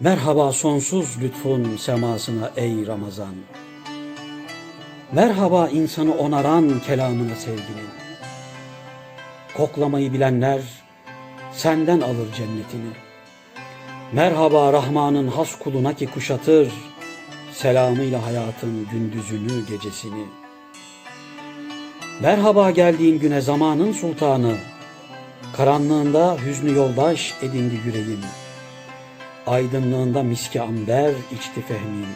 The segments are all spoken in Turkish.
Merhaba sonsuz lütfun semasına ey Ramazan. Merhaba insanı onaran kelamına sevginin. Koklamayı bilenler senden alır cennetini. Merhaba Rahman'ın has kuluna ki kuşatır selamıyla hayatın gündüzünü gecesini. Merhaba geldiğin güne zamanın sultanı. Karanlığında hüznü yoldaş edindi yüreğim. Aydınlığında miski amber içti fehmim.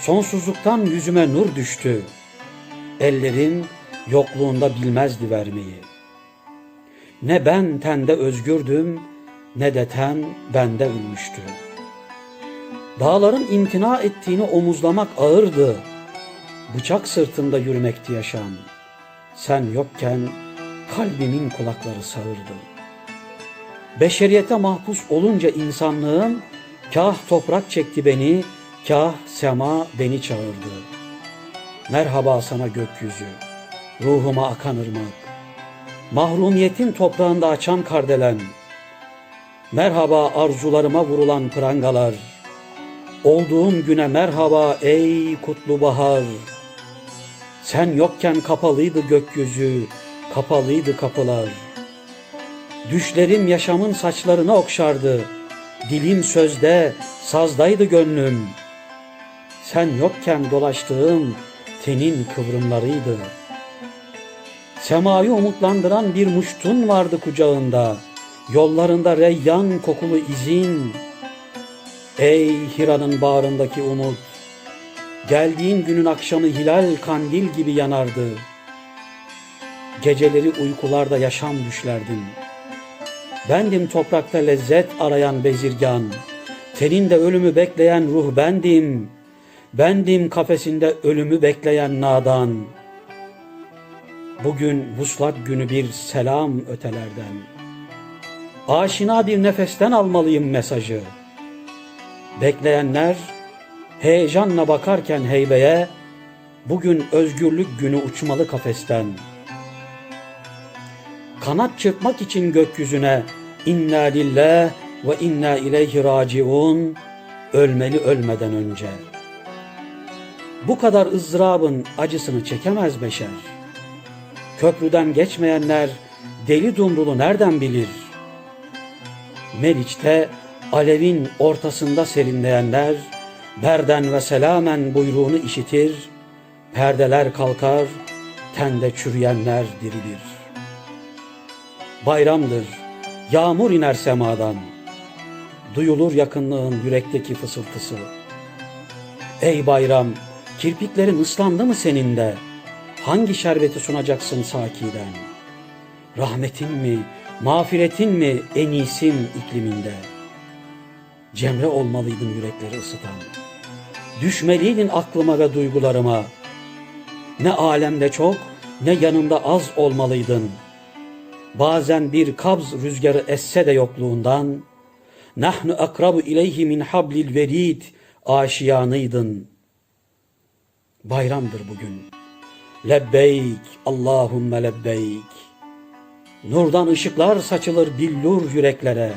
Sonsuzluktan yüzüme nur düştü. Ellerim yokluğunda bilmezdi vermeyi. Ne ben tende özgürdüm, ne de ten bende ölmüştü. Dağların imtina ettiğini omuzlamak ağırdı. Bıçak sırtında yürümekti yaşam. Sen yokken kalbimin kulakları sağırdı. Beşeriyete mahpus olunca insanlığım, kah toprak çekti beni, kah sema beni çağırdı. Merhaba sana gökyüzü, ruhuma akan ırmak. Mahrumiyetin toprağında açan kardelen. Merhaba arzularıma vurulan prangalar. Olduğum güne merhaba ey kutlu bahar. Sen yokken kapalıydı gökyüzü, kapalıydı kapılar. Düşlerim yaşamın saçlarını okşardı. Dilim sözde, sazdaydı gönlüm. Sen yokken dolaştığım tenin kıvrımlarıydı. Semayı umutlandıran bir muştun vardı kucağında. Yollarında reyyan kokulu izin. Ey Hira'nın bağrındaki umut. Geldiğin günün akşamı hilal kandil gibi yanardı. Geceleri uykularda yaşam düşlerdim. Bendim toprakta lezzet arayan bezirgan. Teninde ölümü bekleyen ruh bendim. Bendim kafesinde ölümü bekleyen nadan. Bugün vuslat günü bir selam ötelerden. Aşina bir nefesten almalıyım mesajı. Bekleyenler heyecanla bakarken heybeye, bugün özgürlük günü uçmalı kafesten. Kanat çırpmak için gökyüzüne inna lillah ve inna ileyhi raciun ölmeli ölmeden önce. Bu kadar ızdırabın acısını çekemez beşer. Köprüden geçmeyenler deli dumrulu nereden bilir? Meriç'te alevin ortasında serinleyenler berden ve selamen buyruğunu işitir, perdeler kalkar, tende çürüyenler dirilir. Bayramdır, yağmur iner semadan, duyulur yakınlığın yürekteki fısıltısı. Ey bayram, kirpiklerin ıslandı mı senin de? Hangi şerbeti sunacaksın sakiden? Rahmetin mi, mağfiretin mi en iyisin ikliminde? Cemre olmalıydın yürekleri ısıtan. Düşmeliydin aklıma ve duygularıma. Ne alemde çok, ne yanımda az olmalıydın. Bazen bir kabz rüzgarı esse de yokluğundan, nahnu akrabu ileyhi min hablil verid aşiyanıydın. Bayramdır bugün. Lebbeyk, Allahümme lebbeyk. Nurdan ışıklar saçılır billur yüreklere.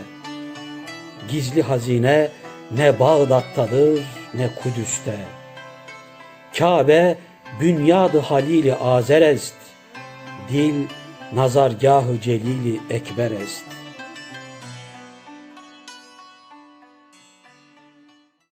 Gizli hazine ne Bağdat'tadır ne Kudüs'te. Kabe bünyadı halili azerest. Dil nazargahı celili ekber est.